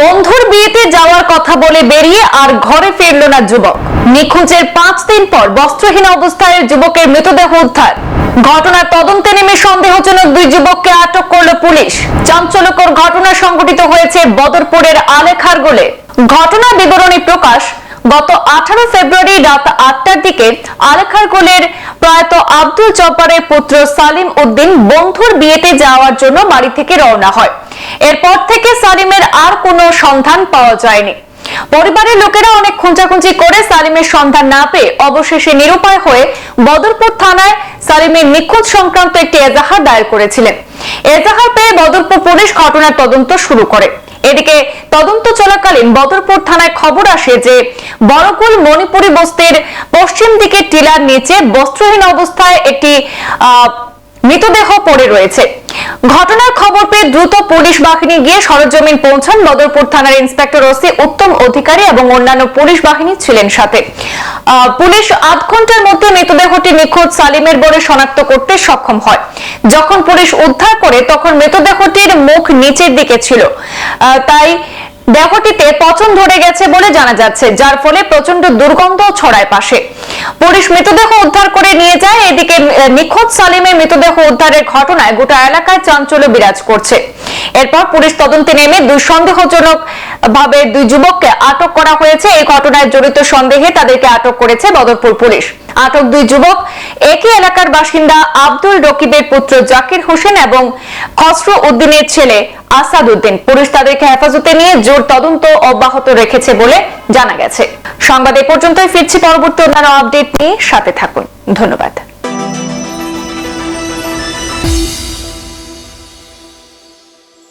বন্ধুর বিয়েতে যাওয়ার কথা বলে বেরিয়ে আর ঘরে ফিরল না যুবক। নিখোঁজের পাঁচ দিন পর বস্ত্রহীন অবস্থায় যুবকের মৃতদেহ উদ্ধার। ঘটনার তদন্তে নেমে সন্দেহজনক দুই যুবককে আটক করল পুলিশ। চাঞ্চল্যকর ঘটনা সংঘটিত হয়েছে বদরপুরের আলেখার গোলে। ঘটনা বিবরণী প্রকাশ গত আঠারো ফেব্রুয়ারি রাত আটটার দিকে আলেখার গোলের প্রয়াত আব্দুল জব্বারের পুত্র সালিম উদ্দিন বন্ধুর বিয়েতে যাওয়ার জন্য বাড়ি থেকে রওনা হয়। এরপর থেকে সালিমের আর কোনো সন্ধান পাওয়া যায়নি। পরিবারের লোকেরা অনেক খুঁজাখুঁজি করে সালিমের সন্ধান না পেয়ে অবশেষে নিরুপায় হয়ে বদরপুর থানায় সালিমের নিখোঁজ সংক্রান্ত একটি এজাহার দায়ের করেছিলেন। এজাহার পেয়ে বদরপুর পুলিশ ঘটনার তদন্ত শুরু করে। এদিকে তদন্ত চলাকালীন বদরপুর থানায় খবর আসে যে বড়কুল মণিপুরী বস্তির পশ্চিম দিকে টিলার নিচে বস্ত্রহীন অবস্থায় একটি আহ, মৃতদেহ পড়ে রয়েছে। ঘটনার খবর পেয়ে দ্রুত পুলিশ বাহিনী গিয়ে সরজমিন পৌঁছান বদরপুর থানার ইন্সপেক্টর ওসি উত্তম অধিকারী এবং অন্যান্য পুলিশ বাহিনী ছিলেন সাথে। পুলিশ আধ ঘণ্টার মধ্যে মৃতদেহটি নিখোঁজ সালিমের বলে শনাক্ত করতে সক্ষম হয়। যখন পুলিশ উদ্ধার করে, তখন মৃতদেহটির মুখ নিচের দিকে ছিল। তাই দেহটিতে পচন ধরে গেছে বলে জানা যাচ্ছে, যার ফলে প্রচণ্ড দুর্গন্ধ ছড়ায় পাশে। পুলিশ মৃতদেহ উদ্ধার করে নিয়ে যায়। এদিকে নিখোঁজ সালিমের মৃতদেহ উদ্ধারের ঘটনায় গোটা এলাকায় চাঞ্চল্য বিরাজ করছে। এরপর পুলিশ তদন্তে নেমে দুই সন্দেহজনক ভাবে দুই যুবককে আটক করা ঘটনায় জড়িত সন্দেহে তাদেরকে আটক করেছে বদরপুর পুলিশ। আটক দুই যুবক, একই এলাকার বাসিন্দা আব্দুল রকিবের পুত্র জাকির হোসেন এবং খসরু উদ্দিনের ছেলে আসাদ উদ্দিন। পুলিশ তাদেরকে হেফাজতে নিয়ে জোর তদন্ত অব্যাহত রেখেছে বলে জানা গেছে। সংবাদ এ পর্যন্তই, ফিরছি পরবর্তী অন্যান্য আপডেট নিয়ে সাথে থাকুন। ধন্যবাদ।